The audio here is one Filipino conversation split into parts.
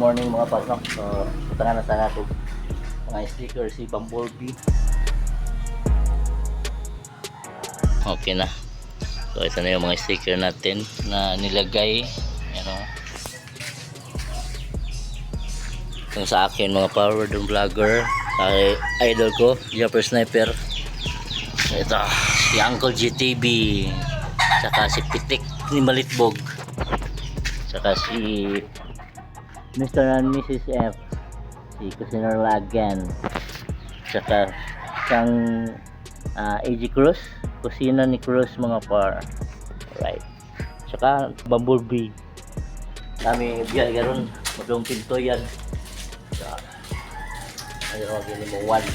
morning mga pas, no? So, tangan na sana ito. Mga sticker si Bumblebee. Okay na. So, ito na yung mga sticker natin na nilagay. Yan o. Itong sa akin mga power dong vlogger. Ay, idol ko, Jumper Sniper. Ito, si Uncle GTV. Saka si Pitik ni Malitbog. Saka si Mr. and Mrs. F. Si Cusinor Lagan. Saka isang ah, AG Cruz. Kusina ni Cruz mga par. Right. Saka Bumblebee. Kami biya garon. Madong pinto yan. Sa Ayun, wag mo one.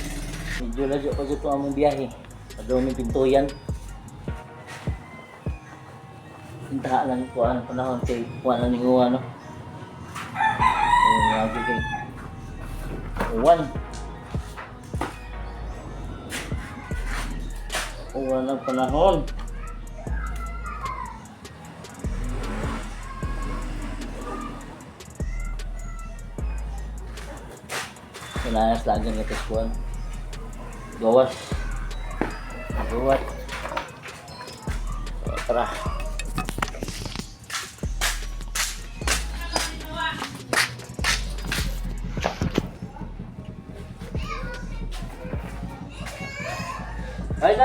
Medyo lajo pa dito among biyahe. Madong pinto yan. Hintahan lang ko ang panahon kay kuha na ning uwa no. Kay uwan. Uwan ng panahon. Sinayas lagi ng ito kuwan. Gawas. Gawas. Tara. Ay,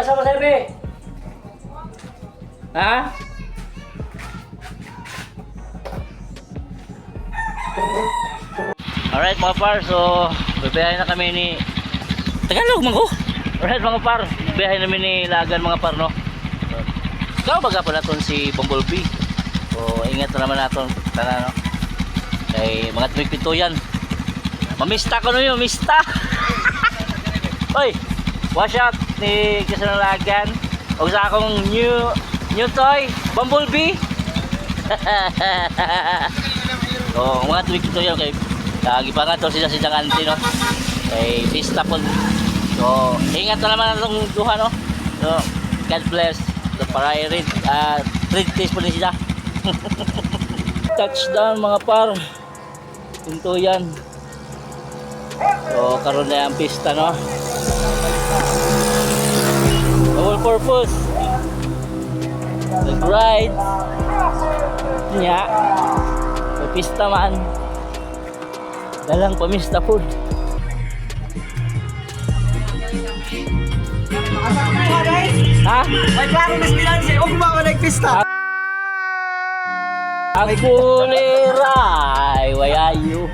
nasa mo sabi? Ha? Alright mga par, so bibiyahin na kami ni Tagalog man ko. Alright mga par, bibiyahin namin ni Lagan mga par no. So, ikaw baga pala ton si Bumblebee. So ingat na naman natin tana no. Kay mga tumig pinto yan. Mamista ko no yun, mista. Oy, wash out ni Kasanalagan. O sa akong new new toy, Bumblebee. oh, mga tuwig ito yan kay lagi pa nga to sila sa auntie no. Kay pista po. So, ingat na naman itong duha no. So, God bless. So, para i-read, uh, read taste po sila. Touchdown mga par. Pinto yan. So, karon na ang pista no. Purpose. Nag ride. Nya. Pista man. Dalang pamista food. Ha? May klaro na sila si Ugma ka nagpista. Ang kuliray, wayayo.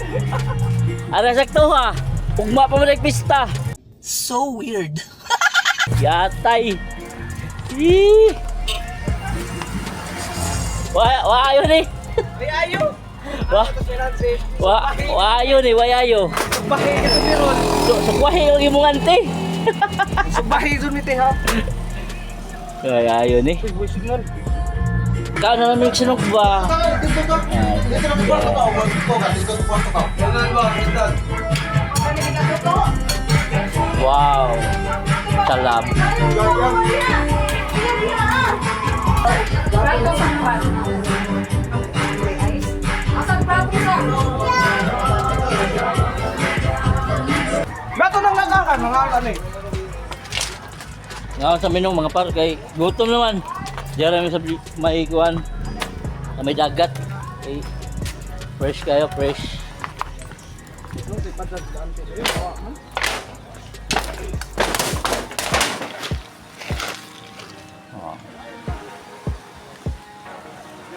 Ara sakto ha. Ugma pa mo nagpista. So weird. Yatay. Ih. Wa wayo ni. Ay ayo. Wa wa wayo ni wayayo. Subahi ka sa meron. So sukwahi yung imong ante. Subahi dun ni Teha. Wayayo ni. Signal. Kau na namin sinok ba? Wow. Salam. Bato nang nagakan, nangakan eh. Nga sa minong mga par kay gutom naman. Mi sa maikuan. Sa may dagat. Kay fresh kayo, fresh. Nung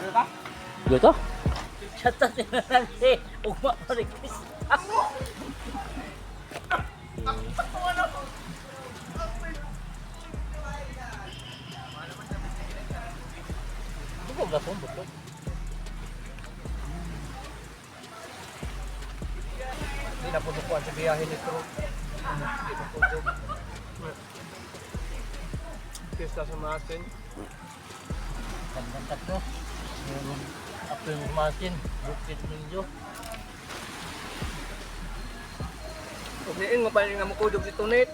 Dito ka? Dito? Shut up na nanti. Ugma pa rin Buko gasong buko. Hindi na punukuan sa biyahe ni Tro. Hindi na pudog. Pista sa masin. Kandang tatlo. Meron apel masin. Bukit ninyo. Ugniin mo pa rin na mukudog si Tunit.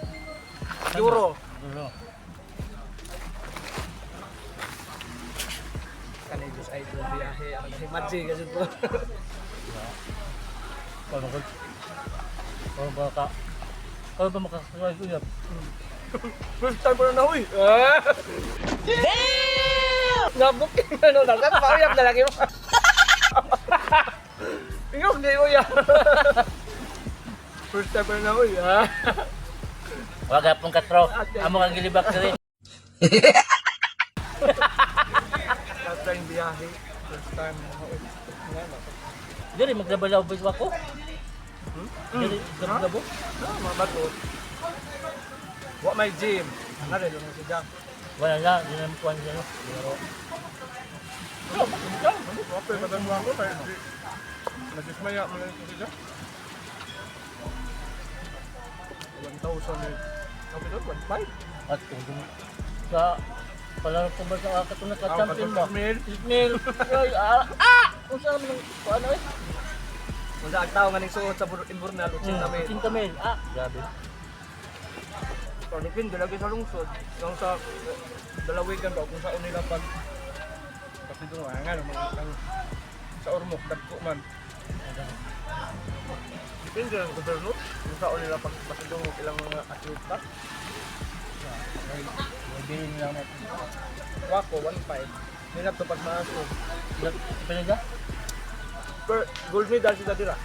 Euro. Dulo. Kanay Diyos ay ito biyahe. Ang si Madji kasi po. Ano ba? Ano ba ka? Ano ba makakasaway ko yan? First time pa na nahoy. Damn! Nabuking ano na. Kasi pauyap na lagi mo. Iyok, di mo yan. First time na nahoy. ah. Wag apong katro. Amo kang gilibak diri. Last time biyahe. First time nahoy. Diri magdabalaw ba ako? Diri magdabalaw. Ah, mga bato. Wa may gym. Ano rin lang siya. Wala na, di na kuan siya no. Ano? Wape, madang ako. Kaya di. Nagismaya mo lang ito siya. 1,000 eh. Sabi doon, 1,500. at kung sa palaro ko ba sa katunat ka champion ba? Ismail. Ismail. Ay, ah! Ah! Kung saan mo ano eh? Kung saan tao nga ning suot sa Invernal, 80 mil. Cinta mil. Ah, grabe. So, nipin, lagi sa lungsod. Yung sa eh, dalawigan daw, kung saan nila pag kasi doon, nga naman, ang, sa Ormoc, dagko man. Depende lang gobyerno, kung saan nila pag pasidong ilang mga atleta. Bilhin lang natin. Wako, 1.5. Hindi na ito pag maasog. Pwede ka? Per gold medal si Dadira.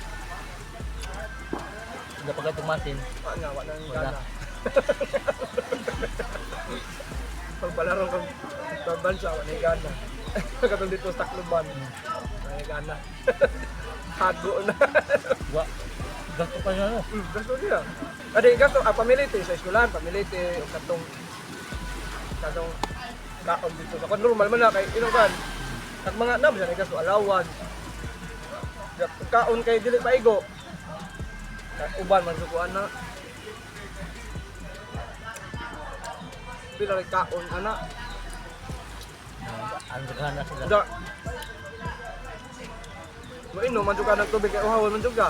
Hindi pa ka tumasin. Wala nga, wala nang gana. Pag palaro kang sa bansa, wala nang gana. Katong dito sa Tacloban, nang gana. Hago na. Wa. Gasto pa niya no. Hmm, Gasto niya. Adi, gasto, ah, pamiliti sa eskulan, pamiliti, o katong, katong, kaon dito. Sa kung normal man na, kay inukan, at mga nab, siya gasto, alawan. Kaon kay dili paigo. Kay Uban, man sukuan na. Pila kaon, ana. Ang daghan na sila. Da. Mainom, man ka ng tubig kay uhawon man ka.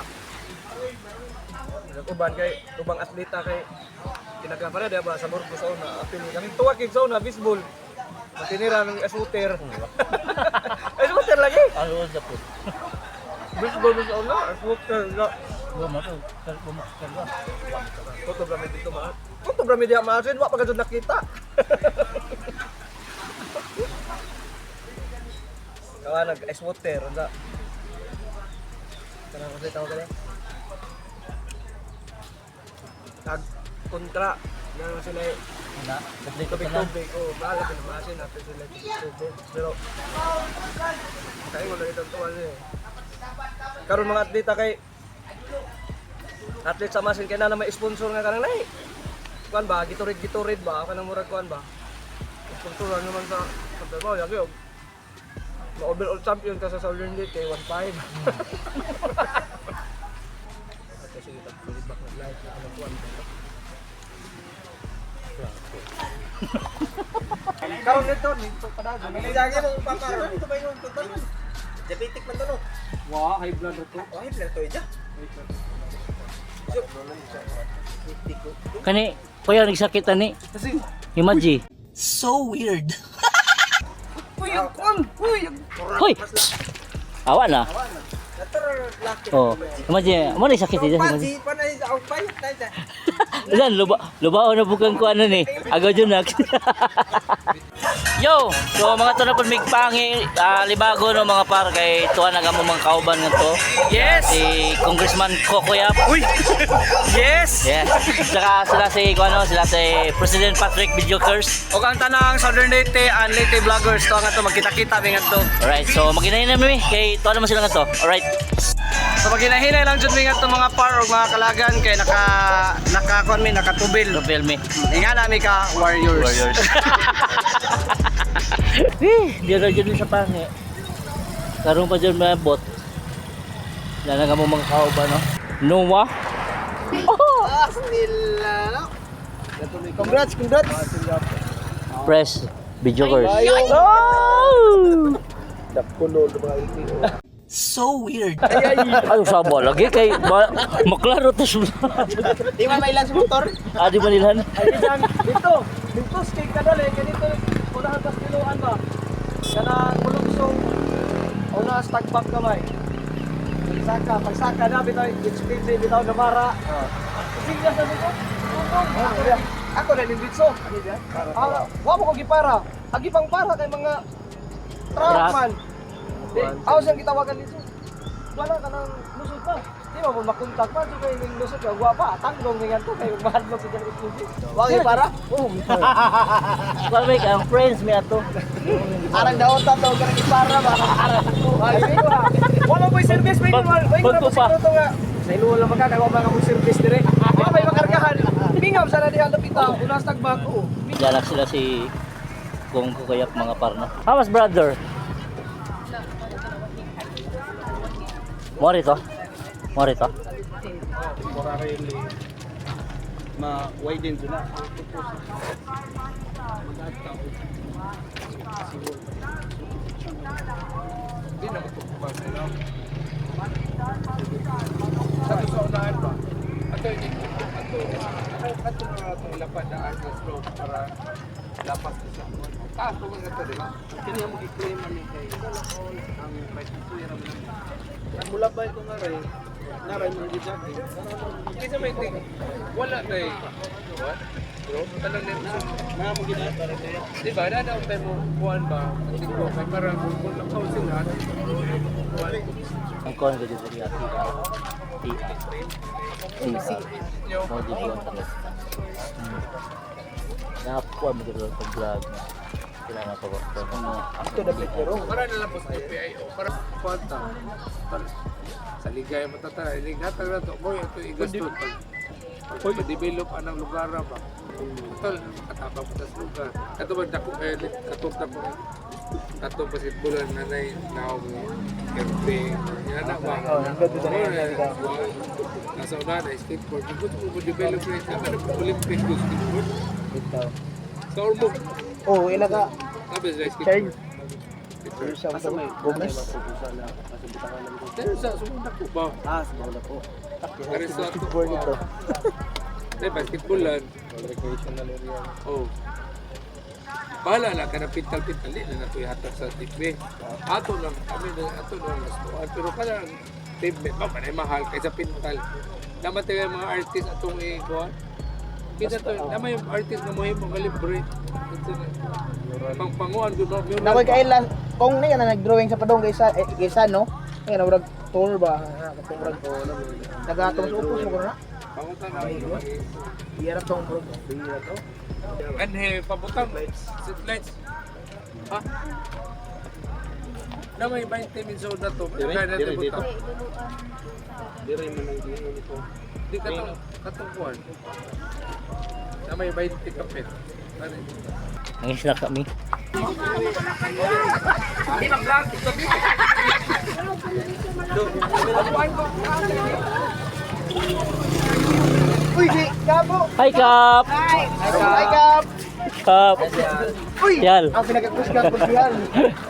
Nag-uban kay ubang atleta kay pinagkapara diya ba sa Burgos na apil kami tuwa kay zona baseball. Matinira ng shooter. Shooter lagi. Ano sa po? Baseball sa shooter. na. Mo to. Wa mo ka. Koto brami dito ma. Koto brami diya maasin wa pa nakita. Kawa nag ice water anda. Kanang kasi tawag kani. Tag kontra na sila eh. Na, tubig tubig oh bahala ka maasin natin sila tubig pero kaya wala ito tuwan eh karon mga atleta kay atlet sa masin kay na may sponsor nga kanang nay kuan ba gitorid gitorid ba kanang murag kuan ba sponsor naman sa sa trabaho yagi ma overall champion ka sa Southern League kay 1.5 Ate sige tag back na live na kanang kuan Karon nito nito kada. Lagi mo paparo. Ito ba yung total? Diabetic man no. Wow, high blood to. Oh, high blood to ija. Kani, payo nagsakit ani. Kasi Imaji. So weird. Uy, yung kon. Uy, yung Hoy. Awa na. Oh, imaji, mo na sakit dito. Imaji. pa na luba lubaw na bukan ko ano ni. Agaw jud nak. Yo, so mga to na pud mig pangi ah, libago no mga par kay tuwa na gamo mga kauban nga to. Yes. Si Congressman Kokoyap. Uy. Yes. Yeah. Saka sila si ano, sila si President Patrick Bidyokers. O kang tanang Southern Leyte and Leyte vloggers to nga to magkita-kita mi nga to. Alright, so maginahin na mi kay tuwa naman sila nga to. Alright. So maginahinay lang jud mi nga to mga par og mga kalagan kay naka naka kon mi nakatubil. Propel me. Inga nami ka warriors. Warriors. Eh, di na dyan sa pangi. Karong pa dyan mga bot. Yan nga mo mga kauban, no? Noah. Congrats, congrats. Press. Videokers. Oh! Dakulo mga. So weird. Ay, sabo lagi kay ma maklaro to sila. Di ba may ilan sa motor? Adi manilhan. Ay, dyan, dito. Dito, skate ka dali. Kaya dito, unahan pas kiluan ba? Kana kulungsong, una stag back kamay. Saka, pagsaka na, bitaw, expensive, bitaw na mara. Sige, sa dito. Ako na, ako na ninditso. Ah, wa mo ko gipara. Agi pang para kay mga truckman. Di, ako siyang gitawagan dito. Wala ka nang lusot pa. Di ba mo makontak pa, di kayo yung lusot ka, wa pa, tanggong nga to, kayo mahal mo sa dyan exclusive. Wagi para? Oo, Well, make ang friends me ato. Arang daot ta to kanang ipara ba? Ay, ba? Wala mo service may Bag- wala. Ay, bagto wala pa. pa. to nga. Sa ilo wala magkakawa mga mo service dire. Wala may makargahan. Mingam sana di ang lapita. Unas tagbako. Lalak sila si kung kukayak mga parno. Hamas brother. Mori to. Ma-widen na. Di na matukupan sila. Sa to sa unahan na ato lapad na ang slope para lapas ko sa. Kini mo i-claim ani kay ang right to yara mo. Nagmulabay ko nga rin. Naray mga gijaki. Kasi may ting wala kay what? Bro, tanong din sa Mga mo para kaya. Di ba, na daw tayo mo kuhan ba? Ko, kay parang kung lakaw sila, kuhan. Ang kon ko dito ati. Ti. Ti. Yo, Mo di ko ang takot. Nakakuha mo dito sa vlog. Kailangan pa ba? Ano? ito na pero para na lang po sa PIO, para kwanta. Sa ligay mo tata, ligatan na to. Boy, ito igastot pag develop anang lugar ba. Ito, katabang mo sa lugar. Ito ba dako eh katok na po. Katok basketballan na na now camping. Yan na ba? Nasa una na skateboard. Gusto mo mo develop rin, ano po Olympic gusto skateboard? Sa Ormo. Oh, ila ka. Sabi sa skateboard. Asa may Gomez? Pero sa sumundak ko ba? Ah, siguro po. Pero sa ato Skateboard ito. Eh, basketball lang. Recreational area. Oh. Bahala na pintal-pintal. Hindi na nato ihatag sa TV. Ato lang, kami na, ato lang nastuan. Pero kaya pavement, ba, manay mahal kaysa pintal. Naman tayo mga artist atong ikuhan. Kita to, naman yung artist na muhim mga libre. Ito na. Pang panguan, good ba? Nakoy ba? kailan kung ni na nag-drawing sa padong kaysa eh, kaysa no. Kaya na murag tour ba? Katong murag Nagatong sa upos mo ko na. Pangutan na. Okay. Iyara tong murag. Iyara to. Anhe, pabutang lights. Sit lights. Ha? Na may 20 minutes na to. Dire, Kaya na dire, ito butang. Dire man ang dino nito. Di ka to, katungkuan. Na may 20 kapit. Ano? Ang snack kami. Uy, di gabo. Hi Kap. Hi, Kap. Kap. Uy, Yal. ang pinakakusgan ko siyan.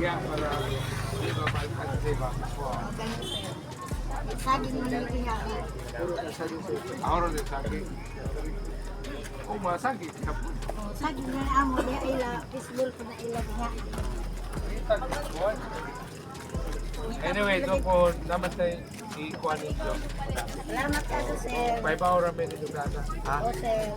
Kaya para di ba malkan sa iba. Saging mo nang kinain. Ahora de sagi. Oh, masagi. Kapun. Saging na amo niya ila, fishbowl ko na ila niya. Anyway, ito po naman tayo ikuha nito. Salamat ka sir. Paura may nito plata. Ha? O sir.